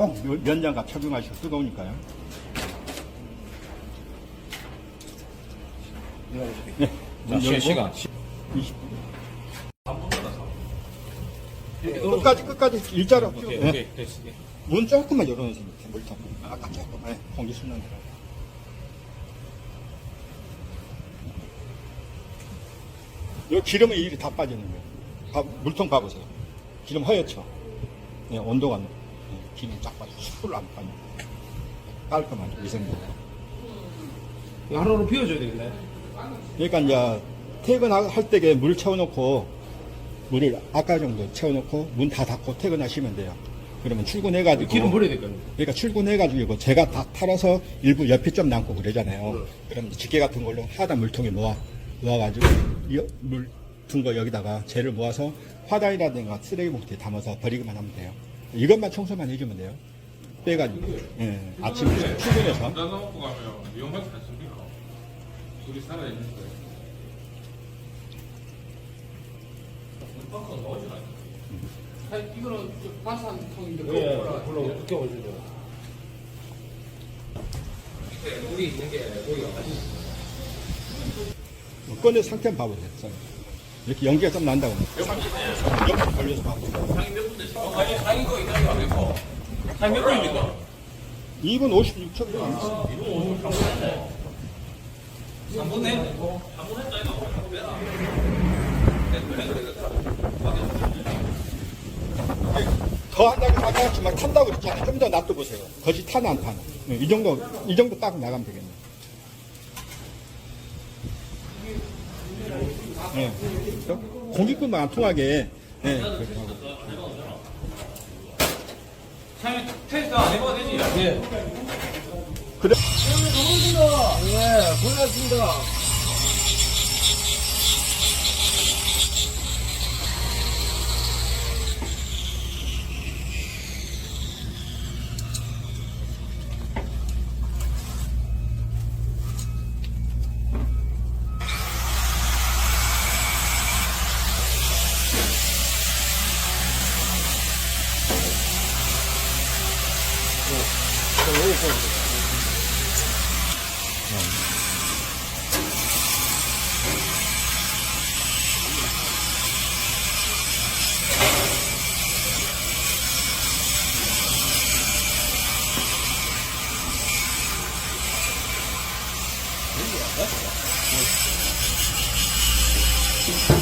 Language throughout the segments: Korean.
요 면장갑 착용하시고 뜨거우니까요. 네. 문 열고 시간. 20분. 끝까지 끝까지 일자로. 오케이, 네. 오케이. 됐어. 문 조금만 열어놓으세요. 물통. 아까 조금. 네. 공기 순환 들어. 요 기름은 이리 다 빠지는 거예요. 봐- 물통 봐보세요. 기름 허옇죠? 네, 온도가, 네, 기름 쫙 빠져. 10%안 빠져. 깔끔하죠, 위생도. 이거 하루로 비워줘야 되겠네. 그러니까 이제 퇴근할 때에 물 채워놓고 물을 아까 정도 채워놓고 문 다 닫고 퇴근하시면 돼요. 그러면 출근해가지고 기름 버려야 될거 아니야. 그러니까 출근해가지고 이거 제가 다 털어서 일부 옆이 좀 남고 그러잖아요. 그럼 이제 집게 같은 걸로 하다 물통에 모아 모아가지고 물 둔 거 여기다가 재를 모아서 화단이라든가 쓰레기 봉투에 담아서 버리기만 하면 돼요. 이것만 청소만 해주면 돼요. 빼가지고 예, 아침에 출근해서 나눠 먹고 가면 위험하지 않습니까? 둘이 살아있는 거예요. 이거는 반찬 통인데 예, 불러 어떻게 올려줘. 우리 있는 게 맛있어. 꺼내 상태 한번 봐보세요. 선. 이렇게 연기가 좀 난다고. 옆에 걸려서 봐보세요. 아니. 상몇 분입니까? 2분 56초 남았어요. 3분 내? 더 한다고 생각했지만 탄다고 그랬잖아요. 좀 더 놔둬보세요. 거짓 타나 안 타나. 네, 이 정도, 이 정도 딱 나가면 되겠네 요. 네. 공기끈만 안 통하게. 네. 그렇게 하고. 상인 테스트 안 해봐도 되지? 예. 그래. 예, 고생하셨습니다. 多い方です。うんえ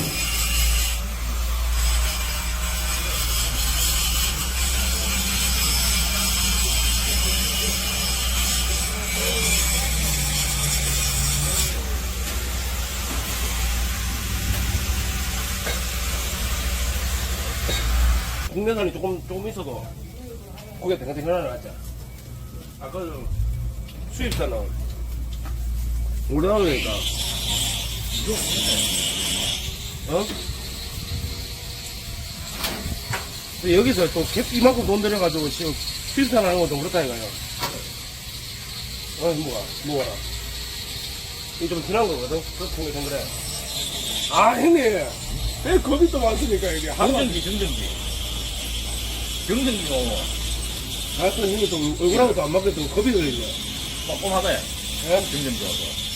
국내산이 조금 조금 있어도 고기가 탱탱하지 않았죠. 아까 좀 수입산은 오래 나오니까 어? 근데 여기서 또 개- 이만큼 돈 들여가지고 지금 수입산 하는 것도 그렇다니까요. 어, 뭐가, 뭐가. 이게 좀 진한 거거든? 그렇게 생각해. 아, 형님. 왜 겁이 또 많습니까, 이게? 정전기, 정전기. 정전기고, 하여튼 형님 좀 얼굴하고도 안 맞겠던 겁이 들리네. 꼼꼼하다, 예? 정전기하고.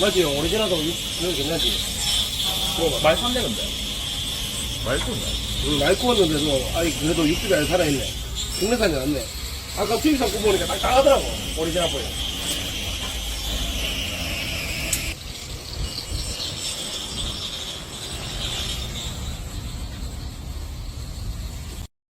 맞지? 오리지널도 이거 괜찮지? 뭐, 말 3대건데. 말도 안 응, 날 구웠는데도, 아이, 그래도 육즙이 안 살아있네. 국내산이 낫네. 아까 수입산 구보니까 딱딱하더라고. 오리지널 보여.